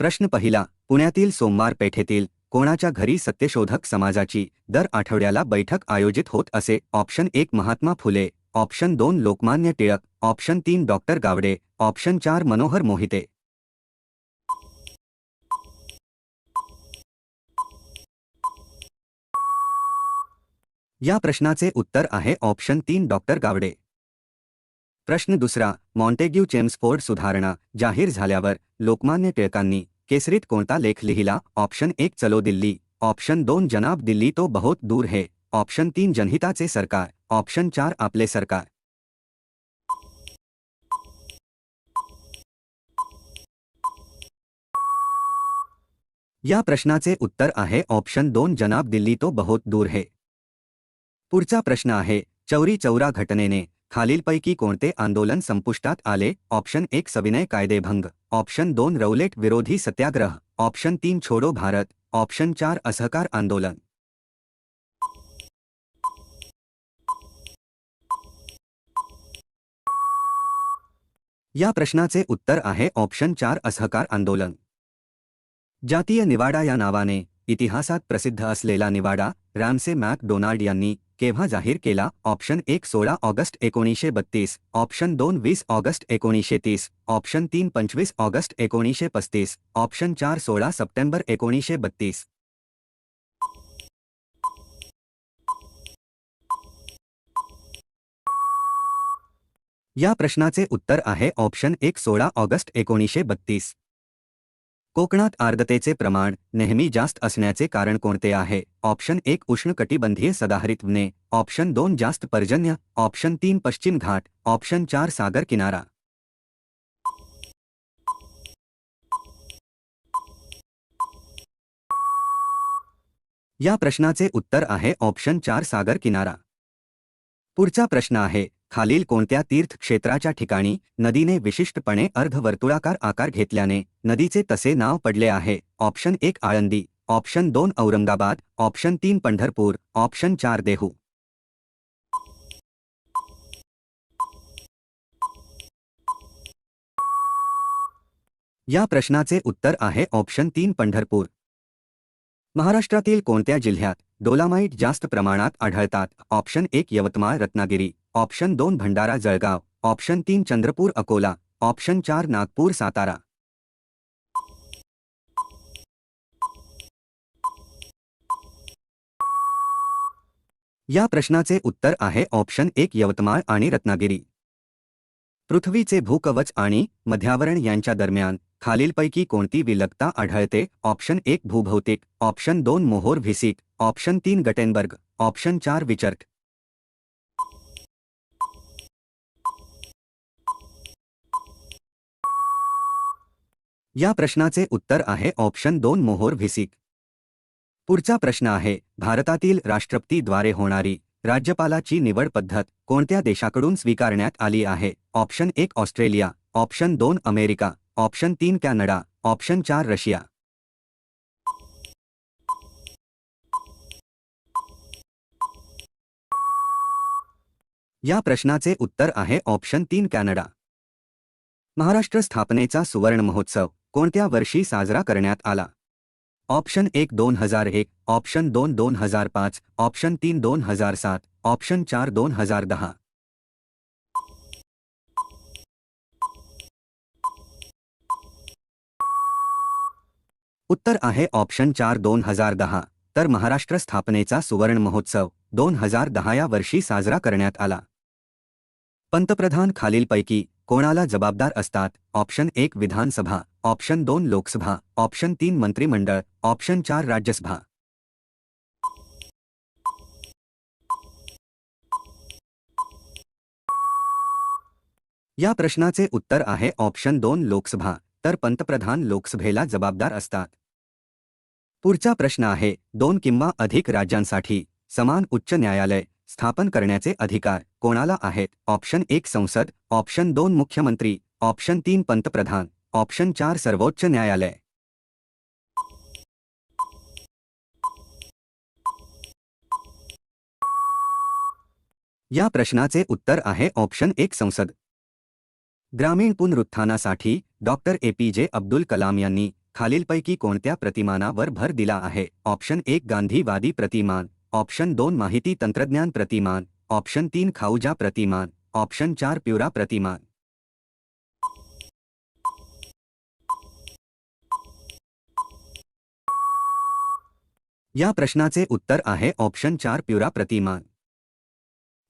प्रश्न पहिला पुण्यातील सोमवार पेठेतील कोणाच्या घरी सत्यशोधक समाजाची दर आठवड्याला बैठक आयोजित होत असे? ऑप्शन एक महात्मा फुले. ऑप्शन दोन लोकमान्य टिळक. ऑप्शन तीन डॉक्टर गावडे. ऑप्शन चार मनोहर मोहिते. या प्रश्नाचे उत्तर आहे ऑप्शन तीन डॉक्टर गावडे. प्रश्न दुसरा मॉन्टेग्यू चेम्सफोर्ड सुधारणा जाहीर झाल्यावर लोकमान्य टिळकांनी केसरीत कोणता लेख लिहिला? ऑप्शन एक, चलो दिल्ली. ऑप्शन दोन, जनाब दिल्ली तो बहुत दूर है. ऑप्शन तीन, जनहिताचे सरकार. ऑप्शन चार, आपले सरकार. या प्रश्नाचे उत्तर आहे. ऑप्शन दोन, जनाब दिल्ली तो बहुत दूर है. पुढचा प्रश्न आहे. चौरी चौरा घटनेने खालीलपैकी कोणते आंदोलन संपुष्टात आले? ऑप्शन एक, सविनय कायदेभंग. ऑप्शन दोन, रौलेट विरोधी सत्याग्रह. ऑप्शन तीन, छोडो भारत. ऑप्शन चार, असहकार आंदोलन. या प्रश्नाचे उत्तर आहे, ऑप्शन चार, असहकार आंदोलन. जातीय निवाडा या नावाने, इतिहासात प्रसिद्ध असलेला निवाडा, रॅमसे मॅक डोनाल्ड यांनी केव्हा जाहीर केला? ऑप्शन एक सोळा ऑगस्ट एकोणीसशे बत्तीस. ऑप्शन दोन वीस ऑगस्ट एकोणीसशे तीस. ऑप्शन तीन पंचवीस ऑगस्ट एकोणीसशे पस्तीस. ऑप्शन चार सोळा सप्टेंबर एकोणीसशे बत्तीस. या प्रश्नाचे उत्तर आहे ऑप्शन एक सोळा ऑगस्ट एकोणीसशे बत्तीस. कोकणात आर्द्रतेचे प्रमाण नेहमी जास्त असण्याचे कारण कोणते आहे? ऑप्शन एक उष्णकटिबंधीय सदाहरित वने. ऑप्शन दोन जास्त पर्जन्य. ऑप्शन तीन पश्चिम घाट. ऑप्शन चार सागर किनारा. या प्रश्नाचे उत्तर आहे ऑप्शन चार सागर किनारा. पुढचा प्रश्न आहे खालील कोणत्या तीर्थक्षेत्राच्या ठिकाणी नदीने विशिष्टपणे अर्धवर्तुळाकार आकार घेतल्याने नदीचे तसे नाव पडले आहे? ऑप्शन एक आळंदी ऑप्शन दोन औरंगाबाद ऑप्शन तीन पंढरपूर ऑप्शन चार देहू. या प्रश्नाचे उत्तर आहे ऑप्शन तीन पंढरपूर. महाराष्ट्रातील कोणत्या जिल्ह्यात डोलामाइट जास्त प्रमाणात आढळतात? ऑप्शन एक यवतमाळ रत्नागिरी. ऑप्शन दोन भंडारा जळगाव ऑप्शन तीन चंद्रपूर अकोला ऑप्शन चार नागपूर सातारा. या प्रश्नाचे उत्तर आहे ऑप्शन एक यवतमाळ आणि रत्नागिरी. पृथ्वीचे भूकवच आणि मध्यावरण यांच्या दरम्यान खालीलपैकी कोणती विलगता आढळते? ऑप्शन एक भूभौतिक ऑप्शन दोन मोहोर व्हिसिक ऑप्शन तीन गटेनबर्ग ऑप्शन चार विचर्क. या प्रश्नाचे उत्तर आहे ऑप्शन दोन मोहोर व्हिसिक. पुढचा प्रश्न आहे भारतातील राष्ट्रपतीद्वारे होणारी राज्यपालाची निवड पद्धत कोणत्या देशाकडून स्वीकारण्यात आली आहे? ऑप्शन एक ऑस्ट्रेलिया ऑप्शन दोन अमेरिका ऑप्शन तीन कॅनडा ऑप्शन चार रशिया. या प्रश्नाचे उत्तर आहे ऑप्शन तीन कॅनडा. महाराष्ट्र स्थापनेचा सुवर्ण महोत्सव. कोणत्या वर्षी साजरा करण्यात आला? ऑप्शन एक दोन हजार एक ऑप्शन दोन दोन हजार पाच ऑप्शन तीन दोन हजार सात ऑप्शन चार दोन हजार दहा. उत्तर आहे ऑप्शन चार दोन हजार दहा तर महाराष्ट्र स्थापनेचा सुवर्ण महोत्सव दोन हजार दहा या वर्षी साजरा करण्यात आला. पंतप्रधान खालीलपैकी कोणाला जबाबदार असतात? ऑप्शन एक विधानसभा ऑप्शन दोन लोकसभा ऑप्शन तीन मंत्रिमंडळ ऑप्शन चार राज्यसभा. या प्रश्नाचे उत्तर आहे ऑप्शन दोन लोकसभा तर पंतप्रधान लोकसभेला जबाबदार असतात. पुढचा प्रश्न आहे दोन किंवा अधिक राज्यांसाठी समान उच्च न्यायालय स्थापन करण्याचे अधिकार कोणाला आहेत? ऑप्शन एक संसद ऑप्शन दोन मुख्यमंत्री ऑप्शन तीन पंतप्रधान. ऑप्शन चार सर्वोच्च न्यायालय. या प्रश्नाचे उत्तर आहे ऑप्शन एक संसद. ग्रामीण पुनरुत्थानासाठी डॉक्टर ए पी जे अब्दुल कलाम यांनी खालीलपैकी कोणत्या प्रतिमानावर भर दिला आहे? ऑप्शन एक गांधीवादी प्रतिमान ऑप्शन दोन माहिती तंत्रज्ञान प्रतिमान ऑप्शन तीन खाऊजा प्रतिमान ऑप्शन चार प्युरा प्रतिमान. या प्रश्नाचे उत्तर आहे ऑप्शन चार प्युरा प्रतिमा.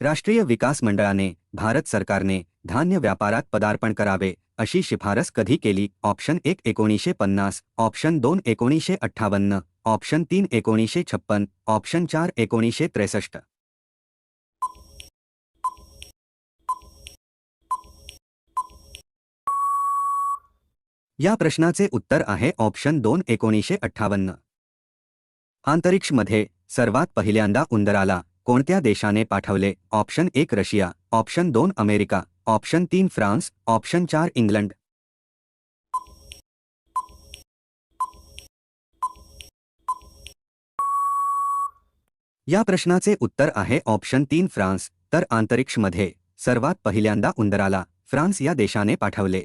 राष्ट्रीय विकास मंडळाने भारत सरकारने धान्य व्यापारात पदार्पण करावे अशी शिफारस कधी केली? ऑप्शन एक एकोणीसशे पन्नास. ऑप्शन दोन एकोणीसशे अठ्ठावन्न. ऑप्शन तीन एकोणीसशे छप्पन. ऑप्शन चार एकोणीसशे त्रेसष्ट. या प्रश्नाचे उत्तर आहे ऑप्शन दोन एकोणीसशे अठ्ठावन्न. अंतरिक्षमध्ये सर्वात पहिल्यांदा उंदराला कोणत्या देशाने पाठवले? ऑप्शन एक रशिया ऑप्शन दोन अमेरिका ऑप्शन तीन फ्रान्स ऑप्शन चार इंग्लंड. या प्रश्नाचे उत्तर आहे ऑप्शन तीन फ्रान्स. तर अंतरिक्षमध्ये सर्वात पहिल्यांदा उंदराला फ्रान्स या देशाने पाठवले.